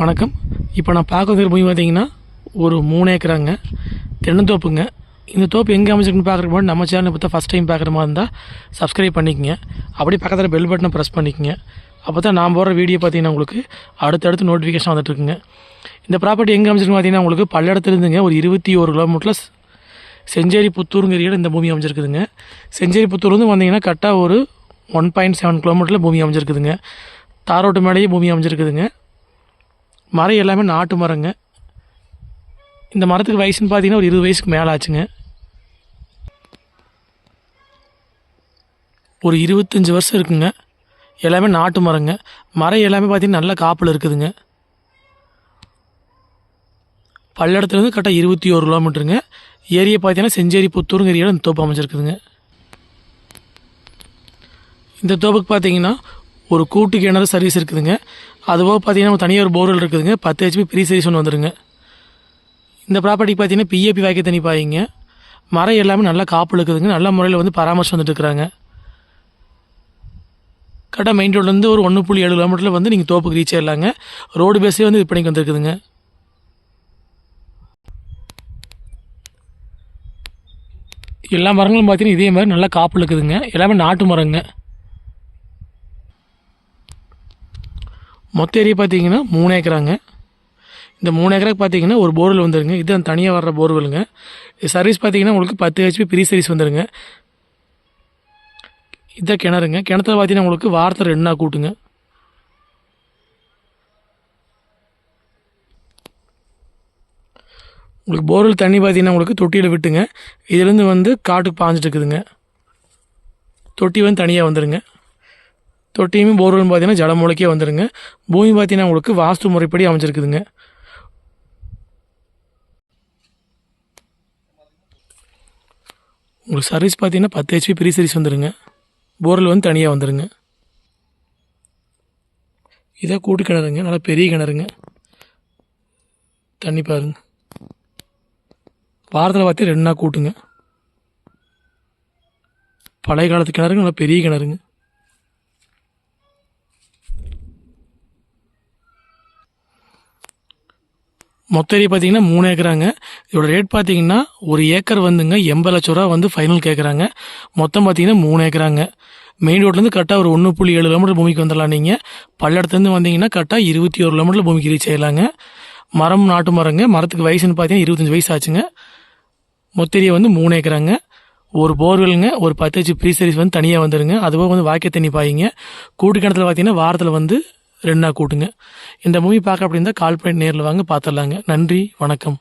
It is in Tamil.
வணக்கம். இப்போ நான் பார்க்க பூமி பார்த்தீங்கன்னா ஒரு மூணு ஏக்கராங்க. தென்னந்தோப்புங்க இந்த தோப்பு எங்கே அமைச்சிருக்குன்னு பார்க்குற போது நம்ம சேனலை பார்த்தா ஃபஸ்ட் டைம் பார்க்குற மாதிரி இருந்தால் சப்ஸ்கிரைப் பண்ணிக்கங்க. அப்படியே பக்கத்தில் பெல் பட்டனை ப்ரெஸ் பண்ணிக்கங்க. அப்போ தான் நான் போடுற வீடியோ பார்த்தீங்கன்னா உங்களுக்கு அடுத்தடுத்து நோட்டிஃபிகேஷன் வந்துட்டுருக்குங்க இந்த ப்ராப்பர்ட்டி எங்கே அமைச்சிருக்கு பார்த்தீங்கன்னா உங்களுக்கு பல்லடத்துலேருந்துங்க ஒரு இருபத்தி ஒரு கிலோமீட்டரில் செஞ்சேரி புத்தூருங்கிற இந்த பூமி அமைஞ்சிருக்குதுங்க. செஞ்சேரி புத்தூர்லேருந்து வந்தீங்கன்னா கரெக்டாக ஒரு ஒன் பாயிண்ட் செவன் கிலோமீட்டரில் பூமி அமைஞ்சிருக்குதுங்க. தாரோட்டு மேலேயே பூமி அமைஞ்சிருக்குதுங்க. மரம் எல்லாமே நாட்டு மரங்க. இந்த மரத்துக்கு வயசுன்னு பார்த்தீங்கன்னா ஒரு இருபது வயசுக்கு மேலே ஆச்சுங்க ஒரு இருபத்தஞ்சி வருஷம் இருக்குங்க. எல்லாமே நாட்டு மரங்க. மரம் எல்லாமே பார்த்தீங்கன்னா நல்ல காப்பில் இருக்குதுங்க. பல்லடத்துலேருந்து கரெக்டாக இருபத்தி ஒரு கிலோமீட்டருங்க. ஏரியை பார்த்தீங்கன்னா செஞ்சேரி புத்தூருங்கிற ஏரியாவில் இந்த தோப்பு அமைஞ்சிருக்குதுங்க. இந்த தோப்புக்கு பார்த்தீங்கன்னா ஒரு கூட்டு கிணறு சர்வீஸ் இருக்குதுங்க. அதுபோக பார்த்தீங்கன்னா தனியாக ஒரு போர்வெல் இருக்குதுங்க. பத்து ஹெச்பி ப்ரீ சர்வீஸ் ஒன்று வந்துருங்க. இந்த ப்ராப்பர்ட்டிக்கு பார்த்தீங்கன்னா பிஏபி வாய்க்க தண்ணி பாயிங்க. மரம் எல்லாமே நல்லா காப்பு இருக்குதுங்க. நல்ல முறையில் வந்து பராமரிச்சு வந்துட்டு இருக்கிறாங்க. கரெக்டாக மெயின் ரோட்லேருந்து ஒரு ஒன்று புள்ளி ஏழு கிலோமீட்டரில் வந்து நீங்கள் தோப்புக்கு ரீச் ஆயிடலாங்க ரோடு பேஸே வந்து விற்பனைக்கு வந்துருக்குதுங்க. எல்லா மரங்களும் பார்த்தீங்கன்னா இதே மாதிரி நல்லா காப்பு இருக்குதுங்க. எல்லாமே நாட்டு மரங்க. மொத்த ஏரியா பார்த்தீங்கன்னா மூணு ஏக்கராங்க. இந்த மூணு ஏக்கராக்கு பார்த்தீங்கன்னா ஒரு போர்வெல் வந்துருங்க. இது தனியாக வர்ற போர்வெலுங்க சர்வீஸ் பார்த்தீங்கன்னா உங்களுக்கு பத்து ஹெச்பி ப்ரீ சர்வீஸ் வந்துருங்க. இதான் கிணறுங்க. கிணத்துல பார்த்தீங்கன்னா உங்களுக்கு வாரத்தில் ரெண்டு நாள் கூட்டுங்க. உங்களுக்கு போர்வெல் தண்ணி பார்த்தீங்கன்னா உங்களுக்கு தொட்டியில் விட்டுங்க. இதுலேருந்து வந்து காட்டுக்கு பாஞ்சிட்டு இருக்குதுங்க. தொட்டி வந்து தனியாக வந்துடுங்க தொட்டியுமே போர்வெல் பார்த்தீங்கன்னா ஜலமூலைக்கே வந்துடுங்க பூமி பார்த்தீங்கன்னா உங்களுக்கு வாஸ்து முறைப்படி அமைஞ்சிருக்குதுங்க. உங்களுக்கு சர்வீஸ் பார்த்தீங்கன்னா பத்து ஹெச்பி ப்ரீ சர்வீஸ் வந்துடுங்க போர்வெல் வந்து தனியாக வந்துடுங்க இதான் கூட்டு கிணறுங்க நல்லா பெரிய கிணறுங்க. தண்ணி பாருங்க. வாரத்தில் பார்த்து ரெண்டு நாள் கூட்டுங்க. பழைய காலத்து கிணறுங்க நல்லா பெரிய கிணறுங்க. மொத்த ஏரியா பார்த்தீங்கன்னா மூணு ஏக்கராங்க. இதோட ரேட் பார்த்தீங்கன்னா ஒரு ஏக்கர் வந்துங்க எண்பது லட்ச ரூபா வந்து ஃபைனல் கேட்குறாங்க மொத்தம் பார்த்தீங்கன்னா மூணு ஏக்கராங்க. மெயின் ரோட்லேருந்து கரெக்டாக ஒரு ஒன்று புள்ளி ஏழு கிலோமீட்டர் பூமிக்கு வந்துடலாம் நீங்கள் பல்லடத்துலேருந்து வந்தீங்கன்னா கரெக்டாக இருபத்தி ஒரு கிலோமீட்டர் பூமிக்கு ரீச் ஆயிடலாங்க. மரம் நாட்டு மரங்க மரத்துக்கு வயசுன்னு பார்த்தீங்கன்னா இருபத்தஞ்சி வயசு ஆச்சுங்க. மொத்த வந்து மூணு ஏக்கராங்க. ஒரு போர்வெல்லுங்க ஒரு பத்து ஹெச் ப்ரீ சர்வீஸ் வந்து தனியாக வந்துடுங்க அதுபோக வந்து வாக்கிய தண்ணி பாயிங்க. கூட்டு கிணத்துல பார்த்தீங்கன்னா வாரத்தில் வந்து ரெண்டு நாள் கூட்டுங்க. இந்த மூவி பார்க்க அப்படி இருந்தால் கால் பண்ணி நேரில் வாங்க பார்த்துடலாங்க. நன்றி வணக்கம்.